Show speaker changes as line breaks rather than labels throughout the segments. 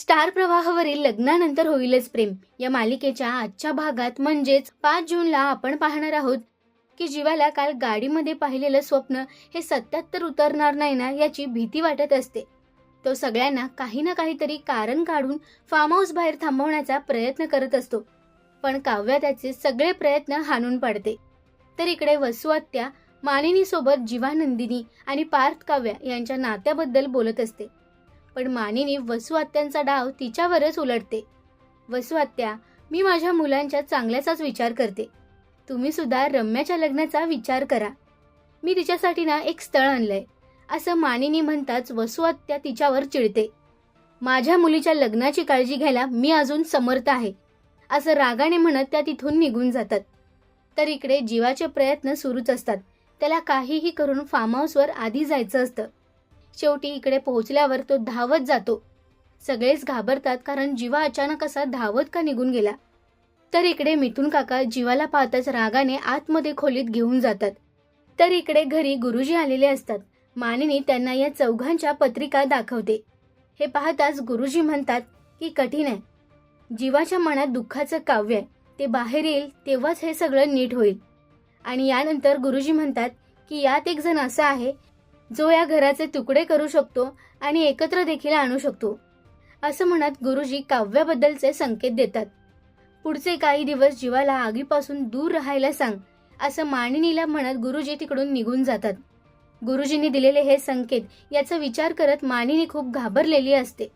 Star प्रवाहावरील लग्नानंतर होईलच प्रेम. या मालिकेच्या आजच्या भागात म्हणजेच पाच जूनला आपण पाहणार आहोत की जीवाला काल गाडीमध्ये पाहिलेलं स्वप्न हे सत्यात तर उतरणार नाही ना याची भीती वाटत असते. तो सगळ्यांना काही ना काहीतरी कारण काढून फार्म हाऊस बाहेर थांबवण्याचा प्रयत्न करत असतो. पण काव्या त्याचे सगळे प्रयत्न हाणून पाडते. तर इकडे वसुआत्या मालिनीसोबत मानिनीसोबत जीवानंदिनी आणि पार्थ काव्या यांच्या नात्याबद्दल बोलत असते. पण मानिनी वसुआत्यांचा डाव तिच्यावरच उलटते. वसुआत्या मी माझ्या मुलांच्या चांगल्याचाच विचार करते. तुम्ही सुद्धा रम्याच्या लग्नाचा विचार करा. मी तिच्यासाठी ना एक स्थळ आणलंय. असं मानिनी म्हणताच वसुआत्या तिच्यावर चिडते. माझ्या मुलीच्या लग्नाची काळजी घ्यायला मी अजून समर्थ आहे. असं रागाने म्हणत त्या तिथून निघून जातात. तर इकडे जीवाचे प्रयत्न सुरूच असतात. त्याला काहीही करून फार्म हाऊसवर आधी जायचं असतं. शेवटी इकडे पोहोचल्यावर तो धावत जातो. सगळेच घाबरतात कारण जीवा अचानक असा धावत का निघून गेला. तर इकडे मिथून काका जीवाला पाहताच रागाने आतमध्ये खोलीत घेऊन जातात. तर इकडे घरी गुरुजी आलेले असतात. मानिनी त्यांना या चौघांच्या पत्रिका दाखवते. हे पाहताच गुरुजी म्हणतात की कठीण आहे. जीवाच्या मनात दुःखाचं काव्य आहे. ते बाहेर येईल तेव्हाच हे सगळं नीट होईल. आणि यानंतर गुरुजी म्हणतात की यात एक जण असा आहे जो या घराचे तुकडे करू शकतो आणि एकत्र देखील आणू शकतो. असं म्हणत गुरुजी काव्याबद्दलचे संकेत देतात. पुढचे काही दिवस जीवाला आगीपासून दूर राहायला सांग असं मानिनीला म्हणत गुरुजी तिकडून निघून जातात. गुरुजींनी दिलेले हे संकेत याचा विचार करत मानिनी खूप घाबरलेली असते.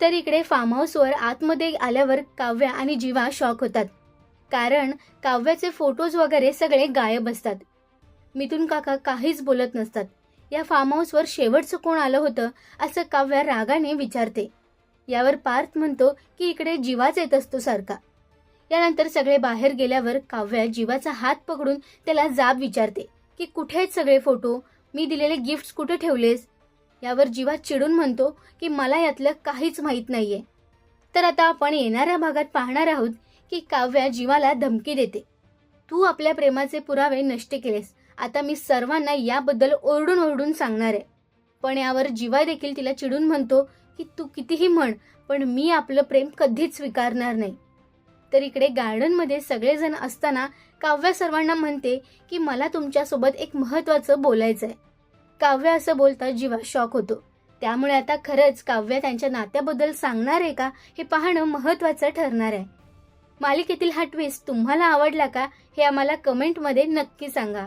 तर इकडे फार्म हाऊसवर आतमध्ये आल्यावर काव्या आणि जीवा शॉक होतात. कारण काव्याचे फोटोज वगैरे सगळे गायब असतात. मिथून काका काहीच बोलत नसतात. या फार्म हाऊसवर शेवटचं कोण आलं होतं असं काव्या रागाने विचारते. यावर पार्थ म्हणतो की इकडे जीवाच येत असतो सारखा. यानंतर सगळे बाहेर गेल्यावर काव्या जीवाचा हात पकडून त्याला जाब विचारते की कुठे आहेत सगळे फोटो मी दिलेले गिफ्ट्स कुठे ठेवलेस? यावर जीवा चिडून म्हणतो की मला यातलं काहीच माहीत नाहीये. तर आता आपण येणाऱ्या भागात पाहणार आहोत की काव्या जीवाला धमकी देते. तू आपल्या प्रेमाचे पुरावे नष्ट केलेस. आता मी सर्वांना याबद्दल ओरडून ओरडून सांगणार आहे. पण यावर जीवा देखील तिला चिडून म्हणतो की तू कितीही म्हण पण मी आपलं प्रेम कधीच स्वीकारणार नाही. तर इकडे गार्डनमध्ये सगळेजण असताना काव्या सर्वांना म्हणते की मला तुमच्यासोबत एक महत्त्वाचं बोलायचं आहे काव्य असं बोलता जीवा शॉक होतो. त्यामुळे आता खरंच काव्य त्यांच्या नात्याबद्दल सांगणार आहे का हे पाहणं महत्त्वाचं ठरणार आहे. मालिकेतील हा ट्विस्ट तुम्हाला आवडला का हे आम्हाला कमेंटमध्ये नक्की सांगा.